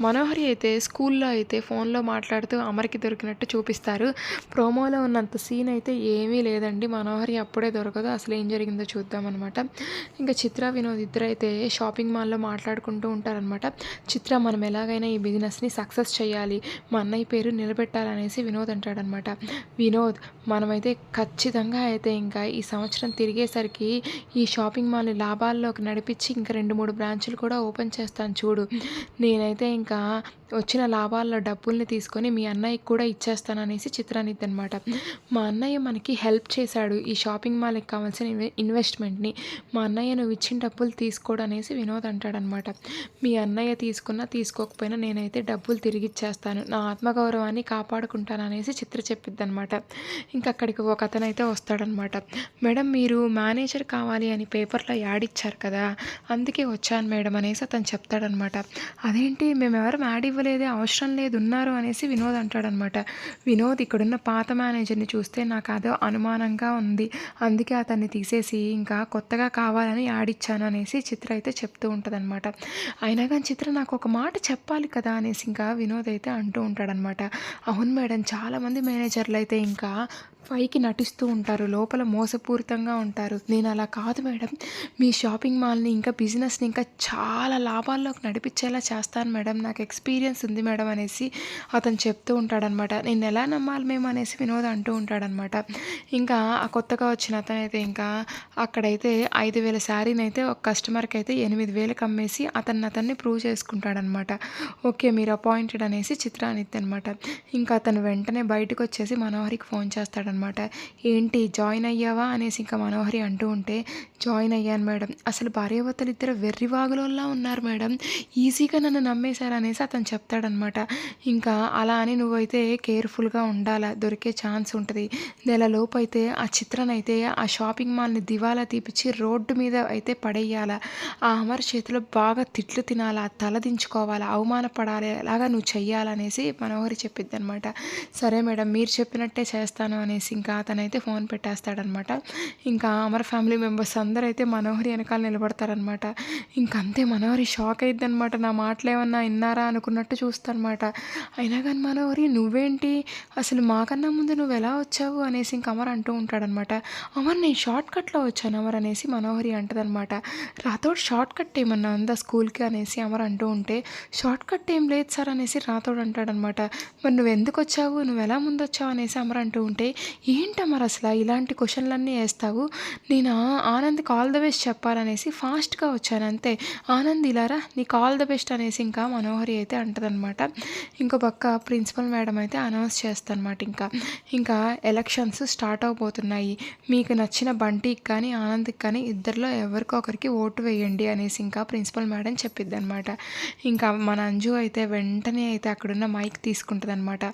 మనోహరి అయితే స్కూల్లో అయితే ఫోన్లో మాట్లాడుతూ అమర్కి దొరికినట్టు చూపిస్తారు. ప్రోమోలో ఉన్నంత సీన్ అయితే ఏమీ లేదండి. మనోహరి అప్పుడే దొరకదు. అసలు ఏం జరిగిందో చూద్దామన్నమాట ఇంకా చిత్ర వినోద్ ఇద్దరు అయితే షాపింగ్ మాల్లో మాట్లాడుకుంటూ ఉంటారనమాట చిత్ర మనం ఎలాగైనా ఈ బిజినెస్ని సక్సెస్ చేయాలి. మా అన్నయ్య పేరు నిలబెట్టాలనేసి వినోద్ అంటాడనమాట వినోద్ మనమైతే ఖచ్చితంగా అయితే ఇంకా ఈ సంవత్సరం తిరిగేసరికి ఈ షాపింగ్ మాల్ని లాభాల్లోకి నడిపించి ఇంకా రెండు మూడు బ్రాంచులు కూడా ఓపెన్ చేస్తాను చూడు. నేనైతే ఇంకా వచ్చిన లాభాల్లో డబ్బుల్ని తీసుకొని మీ అన్నయ్యకి కూడా ఇచ్చేస్తాననేసి చిత్రానిద్ది అనమాట మా అన్నయ్య మనకి హెల్ప్ చేశాడు ఈ షాపింగ్ మాల్కి కావాల్సిన ఇన్వెస్ట్మెంట్ని. మా అన్నయ్య నువ్వు ఇచ్చిన డబ్బులు తీసుకోడు అనేసి వినోద్ అంటాడనమాట మీ అన్నయ్య తీసుకున్నా తీసుకోకపోయినా నేనైతే డబ్బులు తిరిగి ఇచ్చేస్తాను. నా ఆత్మగౌరవాన్ని కాపాడుకుంటాను అనేసి చిత్ర చెప్పిద్ది అనమాట ఇంకా అక్కడికి ఒక అతను అయితే వస్తాడనమాట మేడం మీరు మేనేజర్ కావాలి అని పేపర్లో యాడ్ ఇచ్చారు కదా అందుకే వచ్చాను మేడం అనేసి అతను చెప్తాడనమాట అదేంటి మేము ఎవరు యాడ్ ఇవ్వలేదే అవసరం లేదు ఉన్నారు అనేసి వినోద్ అంటాడనమాట. వినోద్ ఇక్కడున్న పాత మేనేజర్ని చూస్తే నాకు అదో అనుమానంగా ఉంది. అందుకే అతన్ని తీసేసి ఇంకా కొత్తగా కావాలని యాడ్ ఇచ్చాను అనేసి చిత్ర అయితే చెప్తూ ఉంటుందన్నమాట అయినా కానీ చిత్ర నాకు ఒక మాట చెప్పాలి కదా అనేసి ఇంకా వినోద్ అయితే అంటూ ఉంటాడనమాట. అవును మేడం చాలామంది మేనేజర్లు అయితే ఇంకా పైకి నటిస్తూ ఉంటారు లోపల మోసపూరితంగా ఉంటారు. నేను అలా కాదు మేడం. మీ షాపింగ్ మాల్ని ఇంకా బిజినెస్ని ఇంకా చాలా లాభాల్లోకి నడిపించేలా చేస్తాను మేడం. నాకు ఎక్స్పీరియన్స్ ఉంది మేడం అనేసి అతను చెప్తూ ఉంటాడనమాట. నేను ఎలా నమ్మాలి మేము? అనేసి వినోద్ అంటూ ఉంటాడనమాట. ఇంకా ఆ కొత్తగా వచ్చిన అతనైతే ఇంకా అక్కడైతే ఐదు వేల శారీని అయితే ఒక కస్టమర్కి అయితే ఎనిమిది వేలకు అమ్మేసి అతన్ని అతన్ని ప్రూవ్ చేసుకుంటాడనమాట. ఓకే మీరు అపాయింటెడ్ అనేసి చిత్రానిత్తి అనమాట ఇంకా అతను వెంటనే బయటకు వచ్చేసి మనోహరికి ఫోన్ అనమాట ఏంటి జాయిన్ అయ్యావా? అనేసి ఇంకా మనోహరి అంటూ ఉంటే జాయిన్ అయ్యాను మేడం. అసలు భార్యాభర్తలు ఇద్దరు వెర్రివాగులోలా ఉన్నారు మేడం. ఈజీగా నన్ను నమ్మేశారు అనేసి అతను చెప్తాడనమాట ఇంకా అలా అని నువ్వైతే కేర్ఫుల్గా ఉండాలా? దొరికే ఛాన్స్ ఉంటుంది. నెలలోపు అయితే ఆ చిత్రనైతే ఆ షాపింగ్ మాల్ని దివాలా తీపిచ్చి రోడ్డు మీద అయితే పడేయాలా? ఆ అమర్ చేతిలో బాగా తిట్లు తినాలా? తలదించుకోవాలా అవమానపడాలి? అలాగా నువ్వు చెయ్యాలనేసి మనోహరి చెప్పిద్ది అనమాట సరే మేడం మీరు చెప్పినట్టే చేస్తాను అనేసి ఇంకా అతనైతే ఫోన్ పెట్టేస్తాడనమాట. ఇంకా అమర్ ఫ్యామిలీ మెంబర్స్ అందరూ అయితే మనోహరి వెనకాల నిలబడతారనమాట. ఇంకంతే మనోహరి షాక్ అయిద్దనమాట. అనమాట నా మాటలు ఏమన్నా విన్నారా అనుకున్నట్టు చూస్తానమాట. అయినా కానీ మనోహరి నువ్వేంటి? అసలు మాకన్నా ముందు నువ్వు ఎలా వచ్చావు? అనేసి ఇంక అమర్ అంటూ ఉంటాడనమాట. అమర్ నేను షార్ట్ కట్లో వచ్చాను అమర్ అనేసి మనోహరి అంటదనమాట. రాతోడు షార్ట్ కట్ ఏమన్నా ఉందా స్కూల్కి? అనేసి అమర్ అంటూ ఉంటే షార్ట్ కట్ ఏం లేదు సార్ అనేసి రాథోడ్ అంటాడనమాట. మరి నువ్వు ఎందుకు వచ్చావు? నువ్వు ఎలా ముందు వచ్చావు అనేసి అమర్ అంటూ ఉంటే ఏంటి అసలు ఇలాంటి క్వశ్చన్లన్నీ వేస్తావు? నేను? ఆనంద్కి ఆల్ ద బెస్ట్ చెప్పాలనేసి ఫాస్ట్గా వచ్చాను అంతే. ఆనంద్ ఇలారా? నీకు ఆల్ ద బెస్ట్ అనేసి ఇంకా మనోహరి అయితే అంటదనమాట ఇంకో పక్క ప్రిన్సిపల్ మేడం అయితే అనౌన్స్ చేస్తానమాట ఇంకా. ఇంకా ఎలక్షన్స్ స్టార్ట్ అవబోతున్నాయి. మీకు నచ్చిన బంటికి కానీ ఆనంద్కి కానీ ఇద్దరిలో ఎవరికో ఒకరికి ఓటు వేయండి అనేసి ఇంకా ప్రిన్సిపల్ మేడం చెప్పిద్ది అనమాట ఇంకా మన అంజు అయితే వెంటనే అయితే అక్కడున్న మైక్ తీసుకుంటుంది అనమాట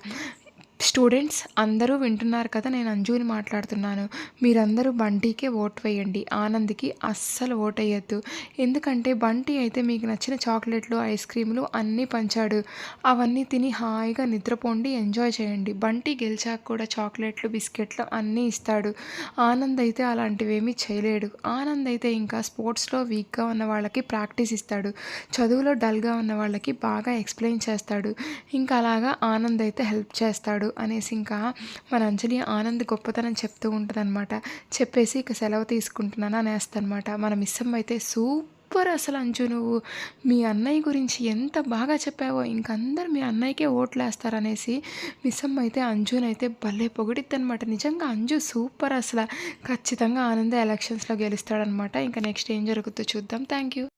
స్టూడెంట్స్ అందరూ వింటున్నారు కదా నేను అంజుని మాట్లాడుతున్నాను. మీరందరూ బంటీకే ఓట్ వేయండి. ఆనంద్కి అస్సలు ఓట్ వేయద్దు. ఎందుకంటే బంటి అయితే మీకు నచ్చిన చాక్లెట్లు ఐస్ క్రీములు అన్నీ పంచాడు. అవన్నీ తిని హాయిగా నిద్రపోండి ఎంజాయ్ చేయండి. బంటి గెలిచాక కూడా చాక్లెట్లు బిస్కెట్లు అన్నీ ఇస్తాడు. ఆనంద్ అయితే అలాంటివేమీ చేయలేడు. ఆనంద్ అయితే ఇంకా స్పోర్ట్స్లో వీక్గా ఉన్న వాళ్ళకి ప్రాక్టీస్ ఇస్తాడు. చదువులో డల్గా ఉన్న వాళ్ళకి బాగా ఎక్స్ప్లెయిన్ చేస్తాడు. ఇంకా అలాగా ఆనంద్ అయితే హెల్ప్ చేస్తాడు. అనేసి ఇంకా మన అంజలి ఆనంద్ గొప్పతనం చెప్తూ ఉంటుందన్నమాట. చెప్పేసి ఇక సెలవు తీసుకుంటున్నాను అనేస్తనమాట మన మిస్సమ్మ అయితే సూపర్ అసలు అంజు నువ్వు. మీ అన్నయ్య గురించి ఎంత బాగా చెప్పావో ఇంకందరు మీ అన్నయ్యకే ఓట్లేస్తారనేసి మిస్సమ్మ అయితే అంజునైతే భలే పొగిడిద్దనమాట నిజంగా అంజు సూపర్ అసలు. ఖచ్చితంగా ఆనంద ఎలక్షన్స్లో గెలుస్తాడనమాట ఇంకా నెక్స్ట్ ఏం జరుగుతుందో చూద్దాం. Thank you